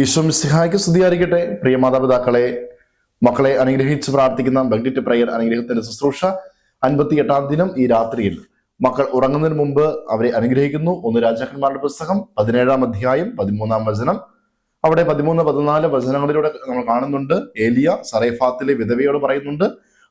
ഈശ്വം സിഹായ്ക്ക് സ്തുതിയായിരിക്കട്ടെ. പ്രിയ മാതാപിതാക്കളെ മക്കളെ അനുഗ്രഹിച്ച് പ്രാർത്ഥിക്കുന്ന ബഗ്ഡിറ്റ് പ്രയർ അനുഗ്രഹത്തിന്റെ ശുശ്രൂഷ അൻപത്തി എട്ടാം ദിനം ഈ രാത്രിയിൽ മക്കൾ ഉറങ്ങുന്നതിന് മുമ്പ് അവരെ അനുഗ്രഹിക്കുന്നു. ഒന്ന് രാജാക്കന്മാരുടെ പുസ്തകം പതിനേഴാം അധ്യായം പതിമൂന്നാം വചനം. അവിടെ പതിമൂന്ന് പതിനാല് വചനങ്ങളിലൂടെ നമ്മൾ കാണുന്നുണ്ട്. ഏലിയ സറേഫാത്തിലെ വിധവയോട് പറയുന്നുണ്ട്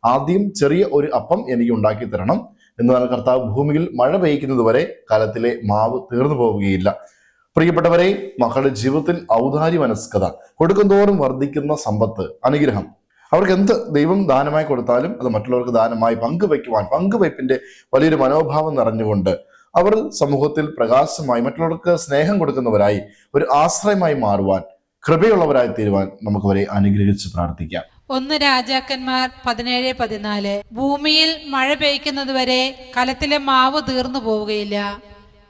ആദ്യം ചെറിയ ഒരു അപ്പം എനിക്ക് ഉണ്ടാക്കി തരണം. എന്നാൽ കർത്താവ് ഭൂമിയിൽ മഴ പെയ്യ്ക്കുന്നത് വരെ കാലത്തിലെ മാവ് തീർന്നു പോവുകയില്ല. പ്രിയപ്പെട്ടവരെ മക്കളുടെ ജീവിതത്തിൽ ഔദാര്യ മനസ്കത കൊടുക്കുന്തോറും വർദ്ധിക്കുന്ന സമ്പത്ത് അനുഗ്രഹം. അവർക്ക് എന്ത് ദൈവം ദാനമായി കൊടുത്താലും അത് മറ്റുള്ളവർക്ക് ദാനമായി പങ്കുവയ്ക്കുവാൻ പങ്കുവയ്പ്പിന്റെ വലിയൊരു മനോഭാവം നിറഞ്ഞുകൊണ്ട് അവർ സമൂഹത്തിൽ പ്രകാശമായി മറ്റുള്ളവർക്ക് സ്നേഹം കൊടുക്കുന്നവരായി ഒരു ആശ്രയമായി മാറുവാൻ കൃപയുള്ളവരായി തീരുവാൻ നമുക്ക് അവരെ അനുഗ്രഹിച്ച് പ്രാർത്ഥിക്കാം. ഒന്ന് രാജാക്കന്മാർ പതിനേഴ് പതിനാല്. ഭൂമിയിൽ മഴ പെയ്ക്കുന്നത് വരെ കലത്തിലെ മാവ് തീർന്നു പോവുകയില്ല.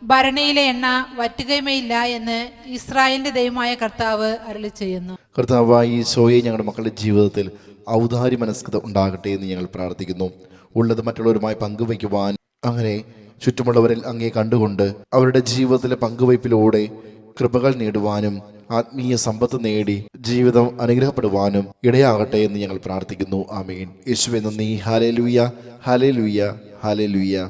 ഭരണിയിലെ എണ്ണ വറ്റുകയുമയില്ല എന്ന് ഇസ്രായേലിന്റെ ദൈവമായ കർത്താവ് അരളി ചെയ്യുന്നു. കർത്താവ് ഈ സോയെ ഞങ്ങളുടെ മക്കളുടെ ജീവിതത്തിൽ ഔദാരി മനസ്കത ഉണ്ടാകട്ടെ എന്ന് ഞങ്ങൾ പ്രാർത്ഥിക്കുന്നു. ഉള്ളത് മറ്റുള്ളവരുമായി പങ്കുവയ്ക്കുവാൻ അങ്ങനെ ചുറ്റുമുള്ളവരിൽ അങ്ങേ കണ്ടുകൊണ്ട് അവരുടെ ജീവിതത്തിലെ പങ്കുവയ്പിലൂടെ കൃപകൾ നേടുവാനും ആത്മീയ സമ്പത്ത് നേടി ജീവിതം അനുഗ്രഹപ്പെടുവാനും ഇടയാകട്ടെ എന്ന് ഞങ്ങൾ പ്രാർത്ഥിക്കുന്നു. ആമീൻ. യേശുവെ നന്ദി. ഹാലേ ലൂയ ഹാലേ ലൂയ ഹാലേ ലൂയ